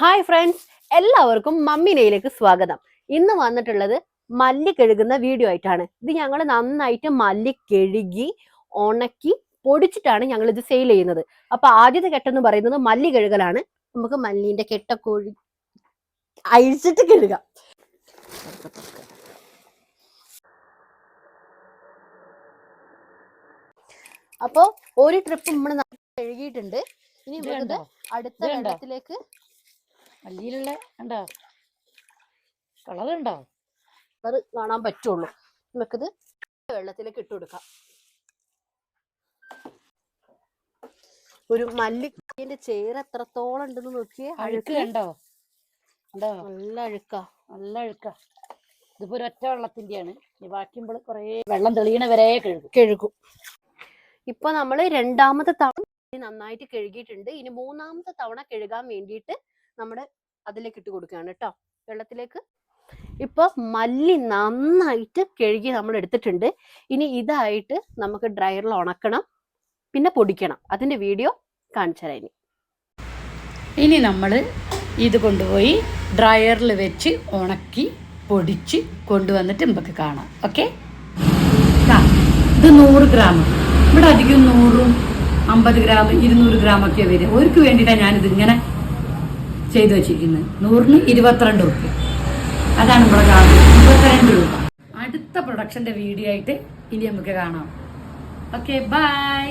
Hi friends എല്ലാവർക്കും മമ്മിനയിലേക്ക് സ്വാഗതം. ഇന്ന് വന്നിട്ടുള്ളത് മല്ലി കഴുകുന്ന വീഡിയോ ആയിട്ടാണ്. ഇത് ഞങ്ങൾ നന്നായിട്ട് മല്ലി കഴുകി ഉണക്കി പൊടിച്ചിട്ടാണ് ഞങ്ങൾ ഇത് സെയിൽ ചെയ്യുന്നത്. അപ്പൊ ആദ്യത്തെ കെട്ടെന്ന് പറയുന്നത് മല്ലി കഴുകലാണ് നമുക്ക് മല്ലിന്റെ കെട്ട ഒഴി അഴിച്ചിട്ട് കഴുകാം. അപ്പോ ഒരു ട്രിപ്പ് നമ്മൾ കഴുകിയിട്ടുണ്ട്. ഇനി അടുത്ത ഘട്ടത്തിലേക്ക് വെള്ളത്തിലേക്ക് മല്ലിയിലുള്ള കണ്ടോ? കളറുണ്ടോ? കളർ കാണാൻ പറ്റുള്ളൂ. നമുക്കിത് വെള്ളത്തിലേക്ക് ഇട്ട് കൊടുക്കാം. ഒരു മല്ലിന്റെ ചേര് എത്രത്തോളം ഉണ്ടെന്ന് നോക്കിയേ അഴുക്ക്. കണ്ടോ? നല്ല അഴുക്കാ. നല്ല അഴുക്ക. ഇതിപ്പോ ഒരൊറ്റ വെള്ളത്തിന്റെയാണ് ഇനി ബാക്കിയുമ്പോൾ കുറേ വെള്ളം തെളിയണ വരെ കഴുകും. കഴുകും. ഇപ്പൊ നമ്മൾ രണ്ടാമത്തെ തവണ നന്നായിട്ട് കഴുകിയിട്ടുണ്ട്. ഇനി മൂന്നാമത്തെ തവണ കഴുകാൻ വേണ്ടിയിട്ട് നമ്മുടെ അതിലേക്ക് ഇട്ട് കൊടുക്കുകയാണ് കേട്ടോ വെള്ളത്തിലേക്ക്. ഇപ്പൊ മല്ലി നന്നായിട്ട് കഴുകി നമ്മൾ എടുത്തിട്ടുണ്ട്. ഇനി ഇതായിട്ട് നമുക്ക് ഡ്രയറിൽ ഉണക്കണം. പിന്നെ പൊടിക്കണം. അതിന്റെ വീഡിയോ കാണിച്ചു ഇനി. ഇനി നമ്മൾ ഇത് കൊണ്ടുപോയി ഡ്രയറിൽ വെച്ച് ഉണക്കി പൊടിച്ച് കൊണ്ടുവന്നിട്ട് നമുക്ക് കാണാം. ഓക്കെ? ഇത് നൂറ് ഗ്രാം. ഇവിടെ അധികം നൂറും അമ്പത് ഗ്രാം ഇരുന്നൂറ് ഗ്രാം ഒക്കെ വരും. അവർക്ക് വേണ്ടിയിട്ടാണ് ഞാനിത് ഇങ്ങനെ ചെയ്തു വെച്ചിരിക്കുന്നത്. നൂറിന് ഇരുപത്തിരണ്ട് റുപ്യ അതാണ് നമ്മുടെ കാണുന്നത് ഇരുപത്തിരണ്ട് രൂപ. അടുത്ത പ്രൊഡക്ഷന്റെ വീഡിയോ ആയിട്ട് ഇനി നമുക്ക് കാണാം. Okay bye